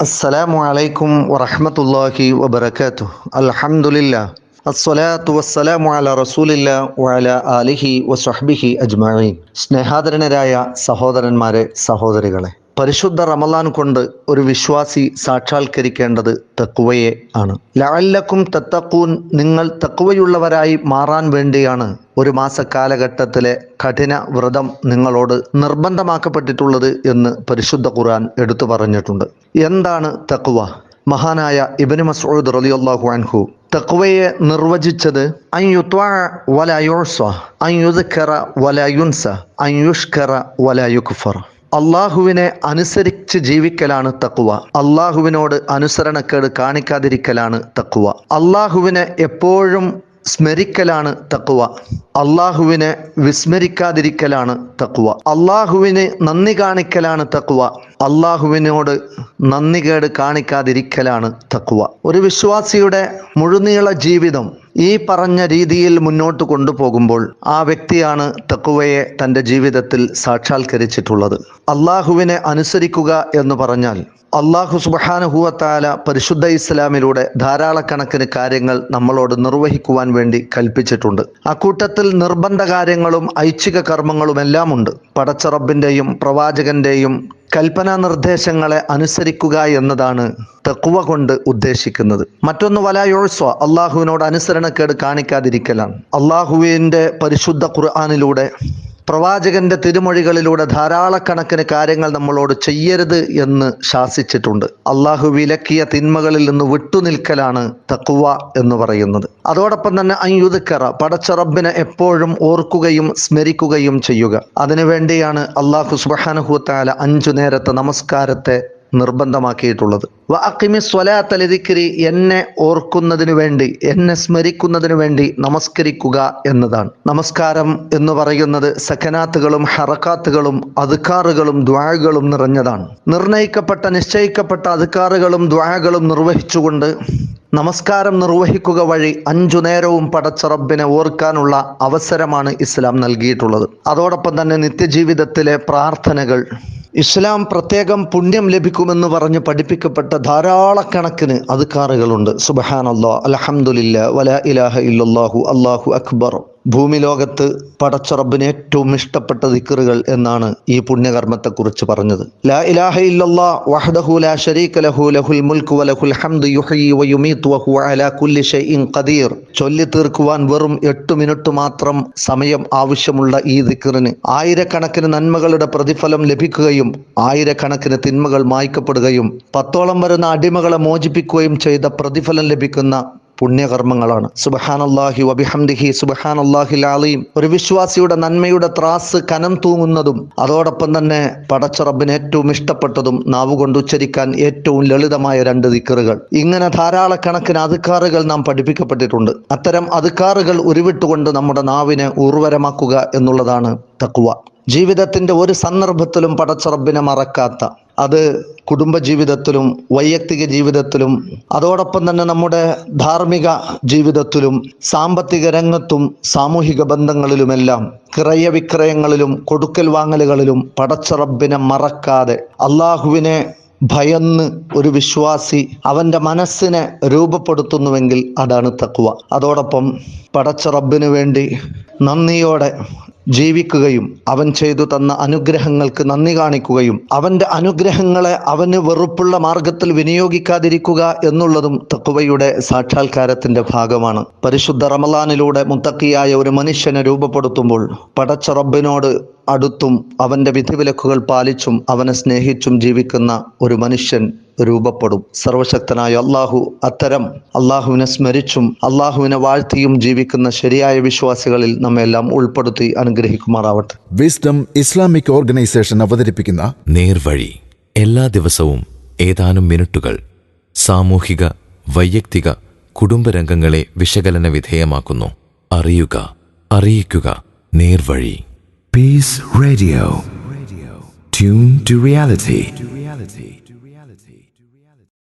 السلام عليكم ورحمة الله وبركاته الحمد لله الصلاة والسلام على رسول الله وعلى آله وصحبه أجمعين സ്നേഹാദരനരായ സഹോദരന്മാരെ സഹോദരികളെ പരിശുദ്ധ റമലാൻ കൊണ്ട് ഒരു വിശ്വാസി സാക്ഷാത്കരിക്കേണ്ടത് തക്കുവയെ ആണ്. ലഅല്ലക്കും തത്തക്കൂൻ നിങ്ങൾ തക്കുവയുള്ളവരായി മാറാൻ വേണ്ടിയാണ് ഒരു മാസ കാലഘട്ടത്തിലെ കഠിന വ്രതം നിങ്ങളോട് നിർബന്ധമാക്കപ്പെട്ടിട്ടുള്ളത് എന്ന് പരിശുദ്ധ ഖുർആൻ എടുത്തു പറഞ്ഞിട്ടുണ്ട്. എന്താണ് തക്കുവ മഹാനായ ഇബനു മസൂദ് റളിയല്ലാഹു അൻഹു തഖ്വയെ നിർവചിച്ചത് അൻ യുത്വഅ വല യുഅ്സ അൻ യുദ്കറ അള്ളാഹുവിനെ അനുസരിച്ച് ജീവിക്കലാണ് തക്കുവ അള്ളാഹുവിനോട് അനുസരണക്കേട് കാണിക്കാതിരിക്കലാണ് തക്കുവ അള്ളാഹുവിനെ എപ്പോഴും സ്മരിക്കലാണ് തക്കുവ അള്ളാഹുവിനെ വിസ്മരിക്കാതിരിക്കലാണ് തക്കുവ അള്ളാഹുവിന് നന്ദി കാണിക്കലാണ് തക്കുവ അള്ളാഹുവിനോട് നന്ദികേട് കാണിക്കാതിരിക്കലാണ് തക്കുവ ഒരു വിശ്വാസിയുടെ മുഴുനീള ജീവിതം ഈ പറഞ്ഞ രീതിയിൽ മുന്നോട്ട് കൊണ്ടുപോകുമ്പോൾ ആ വ്യക്തിയാണ് തക്കുവയെ തന്റെ ജീവിതത്തിൽ സാക്ഷാത്കരിച്ചിട്ടുള്ളത്. അള്ളാഹുവിനെ അനുസരിക്കുക എന്ന് പറഞ്ഞാൽ അള്ളാഹു സുബാനുഹുവത്താല പരിശുദ്ധ ഇസ്ലാമിലൂടെ ധാരാളക്കണക്കിന് കാര്യങ്ങൾ നമ്മളോട് നിർവഹിക്കുവാൻ വേണ്ടി കൽപ്പിച്ചിട്ടുണ്ട്. അക്കൂട്ടത്തിൽ നിർബന്ധ കാര്യങ്ങളും ഐച്ഛിക കർമ്മങ്ങളും എല്ലാം ഉണ്ട് പടച്ചറബിന്റെയും പ്രവാചകന്റെയും കൽപ്പനാ നിർദ്ദേശങ്ങളെ അനുസരിക്കുക എന്നതാണ് തക്കുവ കൊണ്ട് ഉദ്ദേശിക്കുന്നത്. മറ്റൊന്ന് വലായോഴ്സ്വ അള്ളാഹുവിനോട് അനുസരണക്കേട് കാണിക്കാതിരിക്കലാണ്. അള്ളാഹുവിന്റെ പരിശുദ്ധ ഖുർആാനിലൂടെ പ്രവാചകന്റെ തിരുമൊഴികളിലൂടെ ധാരാളക്കണക്കിന് കാര്യങ്ങൾ നമ്മളോട് ചെയ്യരുത് എന്ന് ശാസിച്ചിട്ടുണ്ട്. അള്ളാഹു വിലക്കിയ തിന്മകളിൽ നിന്ന് വിട്ടുനിൽക്കലാണ് തക്കുവ എന്ന് പറയുന്നത്. അതോടൊപ്പം തന്നെ അയ്യുതുക്കറ പടച്ച റബ്ബിനെ എപ്പോഴും ഓർക്കുകയും സ്മരിക്കുകയും ചെയ്യുക. അതിനുവേണ്ടിയാണ് അള്ളാഹു സുബാനഹുത്താല അഞ്ചു നേരത്തെ നമസ്കാരത്തെ നിർബന്ധമാക്കിയിട്ടുള്ളത്. വ അക്കിമി സ്വലാത്തലിതിക്കിരി എന്നെ ഓർക്കുന്നതിനു വേണ്ടി എന്നെ സ്മരിക്കുന്നതിനു വേണ്ടി നമസ്കരിക്കുക എന്നതാണ്. നമസ്കാരം എന്ന് പറയുന്നത് സഖനാത്തുകളും ഹറക്കാത്തുകളും അതുക്കാറുകളും ദ്വാഴകളും നിറഞ്ഞതാണ്. നിർണയിക്കപ്പെട്ട നിശ്ചയിക്കപ്പെട്ട അതുക്കാറുകളും ദ്വാഴകളും നിർവഹിച്ചുകൊണ്ട് നമസ്കാരം നിർവഹിക്കുക വഴി അഞ്ചു നേരവും പടച്ച റബ്ബിനെ ഓർക്കാനുള്ള അവസരമാണ് ഇസ്ലാം നൽകിയിട്ടുള്ളത്. അതോടൊപ്പം തന്നെ നിത്യജീവിതത്തിലെ പ്രാർത്ഥനകൾ ഇസ്ലാം പ്രത്യേകം പുണ്യം ലഭിക്കുമെന്ന് പറഞ്ഞ് പഠിപ്പിക്കപ്പെട്ട ധാരാളക്കണക്കിന് അതുക്കാറുകളുണ്ട് സുബഹാനല്ലാ അലഹമുല്ല വല ഇലാഹ ഇല്ലാഹു അള്ളാഹു അക്ബർ. ഭൂമി ലോകത്ത് പടച്ചറബിന് ഏറ്റവും ഇഷ്ടപ്പെട്ട ദിക്കറുകൾ എന്നാണ് ഈ പുണ്യകർമ്മത്തെക്കുറിച്ച് പറഞ്ഞത്. ലാ ഇലാഹ വഹ്ദഹു ലാ ലഹു ലഹുൽ വലഹുൽ അലാ കുല്ലി ഷൈഇൻ ഖദീർ. ചൊല്ലി തീർക്കുവാൻ വെറും എട്ട് മിനിറ്റ് മാത്രം സമയം ആവശ്യമുള്ള ഈ ദിക്കറിന് ആയിരക്കണക്കിന് നന്മകളുടെ പ്രതിഫലം ലഭിക്കുകയും ആയിരക്കണക്കിന് തിന്മകൾ മായ്ക്കപ്പെടുകയും പത്തോളം വരുന്ന അടിമകളെ മോചിപ്പിക്കുകയും ചെയ്ത പ്രതിഫലം ലഭിക്കുന്ന പുണ്യകർമ്മങ്ങളാണ്. സുബഹാനല്ലാഹി വബിഹംദിഹി സുബഹാനല്ലാഹിൽ അലീം. ഒരു വിശ്വാസിയുടെ നന്മയുടെ ത്രാസ് കനം തൂങ്ങുന്നതും അതോടൊപ്പം തന്നെ പടച്ചറബിന് ഏറ്റവും ഇഷ്ടപ്പെട്ടതും നാവുകൊണ്ട് ഉച്ചരിക്കാൻ ഏറ്റവും ലളിതമായ രണ്ട് ദിക്കറുകൾ. ഇങ്ങനെ ധാരാളക്കണക്കിന് അതുക്കാറുകൾ നാം പഠിപ്പിക്കപ്പെട്ടിട്ടുണ്ട്. അത്തരം അതുക്കാറുകൾ ഉരുവിട്ടുകൊണ്ട് നമ്മുടെ നാവിനെ ഉർവരമാക്കുക എന്നുള്ളതാണ് തക്കുവ ജീവിതത്തിന്റെ ഒരു സന്ദർഭത്തിലും പടച്ചറബിനെ മറക്കാത്ത അത് കുടുംബജീവിതത്തിലും വൈയക്തിക ജീവിതത്തിലും അതോടൊപ്പം തന്നെ നമ്മുടെ ധാർമ്മിക ജീവിതത്തിലും സാമ്പത്തിക രംഗത്തും സാമൂഹിക ബന്ധങ്ങളിലുമെല്ലാം ക്രയവിക്രയങ്ങളിലും കൊടുക്കൽ വാങ്ങലുകളിലും പടച്ചറബിനെ മറക്കാതെ അള്ളാഹുവിനെ ഭയന്ന് ഒരു വിശ്വാസി അവന്റെ മനസ്സിനെ രൂപപ്പെടുത്തുന്നുവെങ്കിൽ അതാണ് തക്കുവ അതോടൊപ്പം പടച്ച വേണ്ടി നന്ദിയോടെ ജീവിക്കുകയും അവൻ ചെയ്തു തന്ന അനുഗ്രഹങ്ങൾക്ക് നന്ദി കാണിക്കുകയും അവന്റെ അനുഗ്രഹങ്ങളെ അവന് വെറുപ്പുള്ള മാർഗത്തിൽ വിനിയോഗിക്കാതിരിക്കുക എന്നുള്ളതും തക്കുവയുടെ സാക്ഷാത്കാരത്തിന്റെ ഭാഗമാണ്. പരിശുദ്ധ റമലാനിലൂടെ മുത്തക്കിയായ ഒരു മനുഷ്യനെ രൂപപ്പെടുത്തുമ്പോൾ പടച്ച റബ്ബിനോട് അടുത്തും അവന്റെ വിധിവിലക്കുകൾ പാലിച്ചും അവനെ സ്നേഹിച്ചും ജീവിക്കുന്ന ഒരു മനുഷ്യൻ രൂപപ്പെടും. സർവശക്തനായ അള്ളാഹു അത്തരം അള്ളാഹുവിനെ സ്മരിച്ചും അള്ളാഹുവിനെ വാഴ്ത്തിയും ജീവിക്കുന്ന ശരിയായ വിശ്വാസികളിൽ നമ്മെല്ലാം ഉൾപ്പെടുത്തി അനുഗ്രഹിക്കുമാറാവട്ടെ. വിസ്ഡം ഇസ്ലാമിക് ഓർഗനൈസേഷൻ അവതരിപ്പിക്കുന്ന നേർവഴി എല്ലാ ദിവസവും ഏതാനും മിനിറ്റുകൾ സാമൂഹിക വൈയക്തിക കുടുംബരംഗങ്ങളെ വിശകലന വിധേയമാക്കുന്നു. അറിയുക അറിയിക്കുക നേർവഴി. Peace radio Tune to reality.